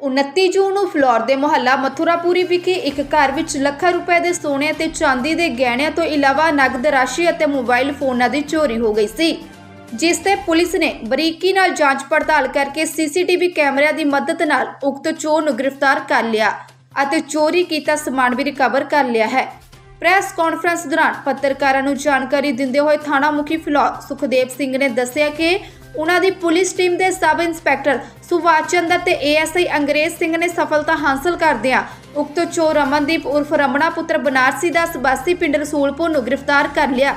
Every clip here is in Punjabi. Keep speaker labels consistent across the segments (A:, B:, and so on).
A: 29 ਜੂਨ ਨੂੰ ਫਲੋਰ ਦੇ ਮੁਹੱਲਾ ਮਥੁਰਾਪੁਰੀ ਵਿਖੇ ਇੱਕ ਘਰ ਵਿੱਚ ਲੱਖਾਂ ਰੁਪਏ ਦੇ ਸੋਨੇ ਅਤੇ ਚਾਂਦੀ ਦੇ ਗਹਿਣਿਆਂ ਤੋਂ ਇਲਾਵਾ ਨਗਦ ਰਾਸ਼ੀ ਅਤੇ ਮੋਬਾਈਲ ਫੋਨਾਂ ਦੀ ਚੋਰੀ ਹੋ ਗਈ ਸੀ, ਜਿਸ ਤੇ ਪੁਲਿਸ ਨੇ ਬਰੀਕੀ ਨਾਲ ਜਾਂਚ ਪੜਤਾਲ ਕਰਕੇ ਸੀਸੀਟੀਵੀ ਕੈਮਰਿਆਂ ਦੀ ਮਦਦ ਨਾਲ ਉਕਤ ਚੋਰ ਨੂੰ ਗ੍ਰਿਫਤਾਰ ਕਰ ਲਿਆ ਅਤੇ ਚੋਰੀ ਕੀਤਾ ਸਮਾਨ ਵੀ ਰਿਕਵਰ ਕਰ ਲਿਆ ਹੈ। ਪ੍ਰੈਸ ਕਾਨਫਰੰਸ ਦੌਰਾਨ ਪੱਤਰਕਾਰਾਂ ਨੂੰ ਜਾਣਕਾਰੀ ਦਿੰਦੇ ਹੋਏ ਥਾਣਾ ਮੁਖੀ ਫਲੋਰ ਸੁਖਦੇਵ ਸਿੰਘ ਨੇ ਦੱਸਿਆ ਕਿ ਉਹਨਾਂ ਦੀ ਪੁਲਿਸ ਟੀਮ ਦੇ ਸਬ ਇੰਸਪੈਕਟਰ ਸੁਭਾਸ਼ ਚੰਦਰ ਤੇ ਏਐਸਆਈ ਅੰਗਰੇਜ਼ ਸਿੰਘ ਨੇ ਸਫਲਤਾ ਹਾਸਲ ਕਰਦਿਆਂ ਉਕਤ ਚੋਰ ਰਮਨਦੀਪ ਉਰਫ ਰਮਣਾ ਪੁੱਤਰ ਬਨਾਰਸੀ ਦਾ ਸਬਾਸੀ ਪਿੰਡ ਰਸੂਲਪੁਰ ਨੂੰ ਗ੍ਰਿਫਤਾਰ ਕਰ ਲਿਆ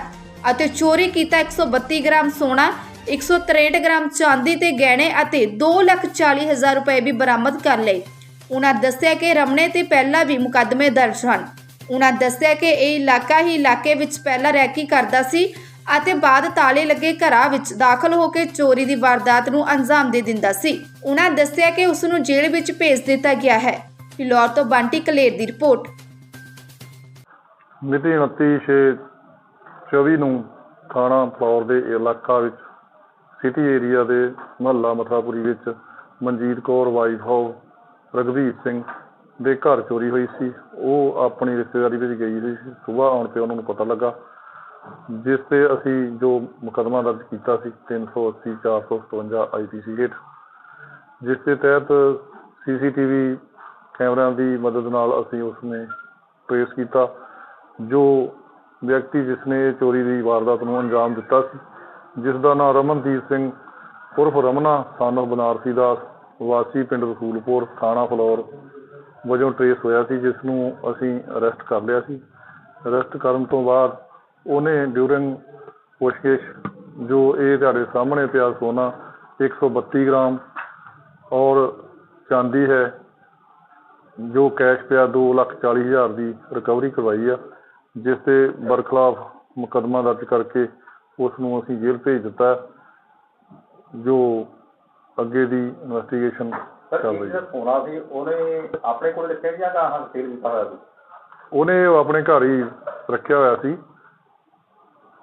A: ਅਤੇ ਚੋਰੀ ਕੀਤਾ 132 ਗ੍ਰਾਮ ਸੋਨਾ 163 ਗ੍ਰਾਮ ਚਾਂਦੀ ਤੇ ਗਹਿਣੇ ਅਤੇ 240000 ਰੁਪਏ ਵੀ ਬਰਾਮਦ ਕਰ ਲਏ। ਉਹਨਾਂ ਦੱਸਿਆ ਕਿ ਰਮਣੇ ਤੇ ਪਹਿਲਾਂ ਵੀ ਮੁਕੱਦਮੇ ਦਰਜ ਹਨ। ਉਹਨਾਂ ਦੱਸਿਆ ਕਿ ਇਹ ਇਲਾਕਾ ਹੀ ਇਲਾਕੇ ਵਿੱਚ ਪਹਿਲਾਂ ਰੈਕੀ ਕਰਦਾ ਸੀ ਅਤੇ ਬਾਅਦ ਤਾਲੇ ਲੱਗੇ ਘਰਾਂ ਵਿੱਚ ਦਾਖਲ ਹੋ ਕੇ ਚੋਰੀ ਦੀ ਵਾਰਦਾਤ ਨੂੰ ਅੰਜਾਮ ਦੇ ਦਿੰਦਾ ਸੀ। ਉਹਨਾਂ ਦੱਸਿਆ ਕਿ ਉਸ ਨੂੰ ਜੇਲ੍ਹ ਵਿੱਚ ਭੇਜ ਦਿੱਤਾ ਗਿਆ ਹੈ। ਫਿਲੌਰ ਤੋਂ ਬੰਟੀ ਕਲੇਰ ਦੀ ਰਿਪੋਰਟ।
B: ਮਿਤੀ 29/6/24 ਨੂੰ ਥਾਣਾ ਫਲੌਰ ਦੇ ਇਲਾਕਾ ਵਿੱਚ ਸਿਟੀ ਏਰੀਆ ਦੇ ਮਹੱਲਾ ਮਥਰਾਪੁਰੀ ਵਿੱਚ ਮਨਜੀਤ ਕੌਰ, ਵਾਈਫ ਹਾਊਸ ਰਗਵੀਰ ਸਿੰਘ ਦੇ ਘਰ ਚੋਰੀ ਹੋਈ ਸੀ। ਉਹ ਆਪਣੀ ਰਿਸ਼ਤੇਦਾਰੀ ਵਿੱਚ ਗਈ ਸੀ। ਸਵੇਰ ਆਉਣ ਤੇ ਉਹਨਾਂ ਨੂੰ ਪਤਾ ਲੱਗਾ ਜਿਸ ਤੇ ਅਸੀਂ ਜੋ ਮੁਕੱਦਮਾ ਦਰਜ ਕੀਤਾ ਸੀ 380 457 ਆਈਪੀਸੀ ਹੇਠ, ਜਿਸ ਦੇ ਤਹਿਤ ਸੀਸੀਟੀਵੀ ਕੈਮਰਿਆਂ ਦੀ ਮਦਦ ਨਾਲ ਅਸੀਂ ਉਸ ਨੇ ਟ੍ਰੇਸ ਕੀਤਾ, ਜੋ ਵਿਅਕਤੀ ਜਿਸ ਨੇ ਚੋਰੀ ਦੀ ਵਾਰਦਾਤ ਨੂੰ ਅੰਜਾਮ ਦਿੱਤਾ ਸੀ, ਜਿਸ ਦਾ ਨਾਮ ਰਮਨਦੀਪ ਸਿੰਘ ਉਰਫ ਰਮਨਾ ਸਾਨੋ ਬਨਾਰਸੀ ਦਾ ਵਾਸੀ ਪਿੰਡ ਰਸੂਲਪੁਰ ਥਾਣਾ ਫਲੌਰ ਵਜੋਂ ਟ੍ਰੇਸ ਹੋਇਆ ਸੀ ਜਿਸ ਨੂੰ ਅਸੀਂ ਅਰੈਸਟ ਕਰ ਲਿਆ ਸੀ। ਅਰੈਸਟ ਕਰਨ ਤੋਂ ਬਾਅਦ ਉਹਨੇ ਡਿਊਰਿੰਗ ਪੁੱਛਗਿੱਛ ਜੋ ਇਹ ਤੁਹਾਡੇ ਸਾਹਮਣੇ ਪਿਆ ਸੋਨਾ 132 ਗ੍ਰਾਮ ਔਰ ਚਾਂਦੀ ਹੈ ਜੋ ਕੈਸ਼ ਪਿਆ ਦੋ ਲੱਖ ਚਾਲੀ ਹਜ਼ਾਰ ਦੀ ਰਿਕਵਰੀ ਕਰਵਾਈ ਆ ਜਿਸ ਤੇ ਬਰਖਲਾਫ ਮੁਕੱਦਮਾ ਦਰਜ ਕਰਕੇ ਉਸ ਨੂੰ ਅਸੀਂ ਜੇਲ੍ਹ ਭੇਜ ਦਿੱਤਾ। ਜੋ ਅੱਗੇ ਦੀ ਇਨਵੈਸਟੀਗੇਸ਼ਨ ਚੱਲ ਰਹੀ ਹੈ
C: ਸੋਨਾ ਸੀ ਉਹਨੇ ਆਪਣੇ ਕੋਲ ਰੱਖਿਆ ਜਾਂ ਹੋਇਆ ਸੀ
B: ਉਹਨੇ ਉਹ ਆਪਣੇ ਘਰ ਹੀ ਰੱਖਿਆ ਹੋਇਆ ਸੀ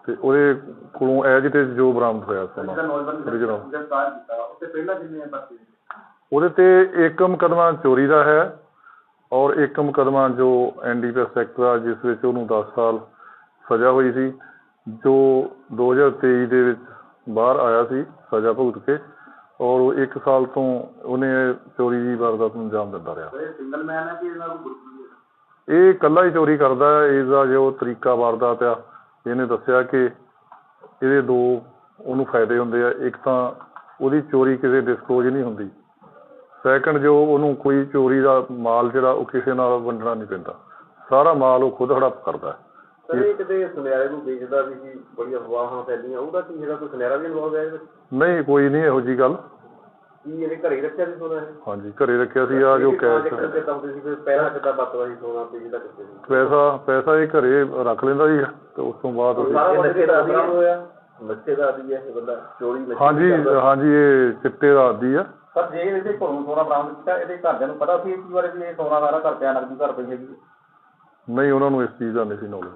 B: ਤੇ ਉਹਦੇ ਕੋਲੋਂ ਐਜ ਤੇ ਜੋ ਬਰਾਮਦ ਹੋਇਆ ਸੋਨਾ original।
C: ਗ੍ਰਿਫਤਾਰ ਕੀਤਾ ਪਹਿਲਾਂ ਕਿੰਨੇ
B: ਉਹਦੇ ਤੇ ਇੱਕ ਮੁਕੱਦਮਾ ਚੋਰੀ ਦਾ ਹੈ ਔਰ ਇੱਕ ਮੁਕੱਦਮਾ ਜੋ ਐਨਡੀਪੀਐਸ ਐਕਟ ਦਾ ਜਿਸ ਵਿੱਚ ਉਹਨੂੰ 10 ਸਾਲ ਸਜ਼ਾ ਹੋਈ ਸੀ ਜੋ 2023 ਦੇ ਵਿੱਚ ਬਾਹਰ ਆਇਆ ਸੀ ਸਜ਼ਾ ਭੁਗਤ ਕੇ ਔਰ ਉਹ 1 ਸਾਲ ਤੋਂ ਉਹਨੇ ਚੋਰੀ ਦੀ ਵਾਰਦਾਤ ਨੂੰ ਅੰਜਾਮ ਦਿੰਦਾ ਰਿਹਾ।
C: ਇਹ ਸਿੰਗਲ ਮੈਨ ਹੈ ਕਿ ਇਹਨਾਂ ਨੂੰ ਗਰੁੱਪ ਵੀ
B: ਇਹ ਇਕੱਲਾ ਹੀ ਚੋਰੀ ਕਰਦਾ ਹੈ ਇਸ ਦਾ ਜੋ ਤਰੀਕਾ ਵਾਰਦਾਤ ਆ ਇਹਨੇ ਦੱਸਿਆ ਕਿ ਇਹਦੇ ਦੋ ਉਹਨੂੰ ਫਾਇਦੇ ਹੁੰਦੇ ਆ ਇੱਕ ਤਾਂ ਉਹਦੀ ਚੋਰੀ ਕਿਸੇ ਡਿਸਕਲੋਜ਼ ਨਹੀਂ ਹੁੰਦੀ। ਸੈਕੰਡ ਜੋ ਉਹਨੂੰ ਕੋਈ ਚੋਰੀ ਦਾ ਮਾਲ ਜਿਹੜਾ ਉਹ ਕਿਸੇ ਨਾਲ ਵੰਡਣਾ ਨਹੀਂ ਪੈਂਦਾ। ਸਾਰਾ ਮਾਲ ਉਹ ਖੁਦ ਹੜੱਪ ਕਰਦਾ ਹੈ।
C: ਸਰ ਇਹ ਕਿਤੇ ਸੁਨਿਆਰੇ ਨੂੰ ਵੇਚਦਾ ਵੀ ਸੀ ਬੜੀਆਂ ਅਫਵਾਹਾਂ ਫੈਲੀਆਂ ਉਹਦਾ ਕੀ ਜਿਹੜਾ ਕੋਈ ਸੁਨਿਆਰਾ ਵੀ ਇਨਵੋਲਵ ਹੈ ਇਹਦੇ ਵਿੱਚ?
B: ਨਹੀਂ ਕੋਈ ਨਹੀਂ ਇਹੋ ਜੀ ਗੱਲ।
C: ਕੀ ਇਹਨੇ ਘਰੇ ਰੱਖਿਆ ਸੀ ਸੋਨਾ? ਇਹ
B: ਹਾਂਜੀ ਘਰੇ ਰੱਖਿਆ ਸੀ ਆ ਜੋ ਕੈਸ਼
C: ਕਿੱਥੇ ਤੱਕ ਸੀ? ਫਿਰ ਪਹਿਲਾਂ ਕਿੱਦਾਂ ਵਰਤਦਾ ਸੀ ਸੋਨਾ ਤੇ ਜਿਹਦਾ ਕਿੱਥੇ ਸੀ?
B: ਪੈਸਾ ਪੈਸਾ ਇਹ ਘਰੇ ਰੱਖ ਲੈਂਦਾ ਸੀ ਤੇ ਉਸ ਤੋਂ ਬਾਅਦ ਅਸੀਂ
C: ਸਾਰਾ ਨਸ਼ੇ ਦਾ ਆਦੀ ਹੋਇਆ ਨਸ਼ੇ ਦਾ ਆਦੀ ਹੈ ਇਹ ਬੰਦਾ ਚੋਰੀ ਨਸ਼ੇ ਦੀ
B: ਹਾਂਜੀ। ਹਾਂਜੀ ਇਹ ਚਿੱਟੇ ਦਾ ਆਦੀ ਆ।
C: ਪਰ ਜੇ ਇਹਦੇ ਘਰੋਂ ਸੋਨਾ ਬਰਾਮਦ ਕੀਤਾ ਇਹਦੇ ਘਰਦਿਆਂ ਨੂੰ ਪਤਾ ਸੀ ਇਸ ਬਾਰੇ ਵੀ ਇਹ ਸੋਨਾ ਸਾਰਾ ਘਰ ਪਿਆ ਨਕਦੀ ਘਰ ਪਈ ਹੈਗੀ।
B: ਨਹੀਂ ਉਹਨਾਂ ਨੂੰ ਇਸ ਚੀਜ਼ ਦਾ ਨਹੀਂ ਸੀ ਨੌਲੇਜ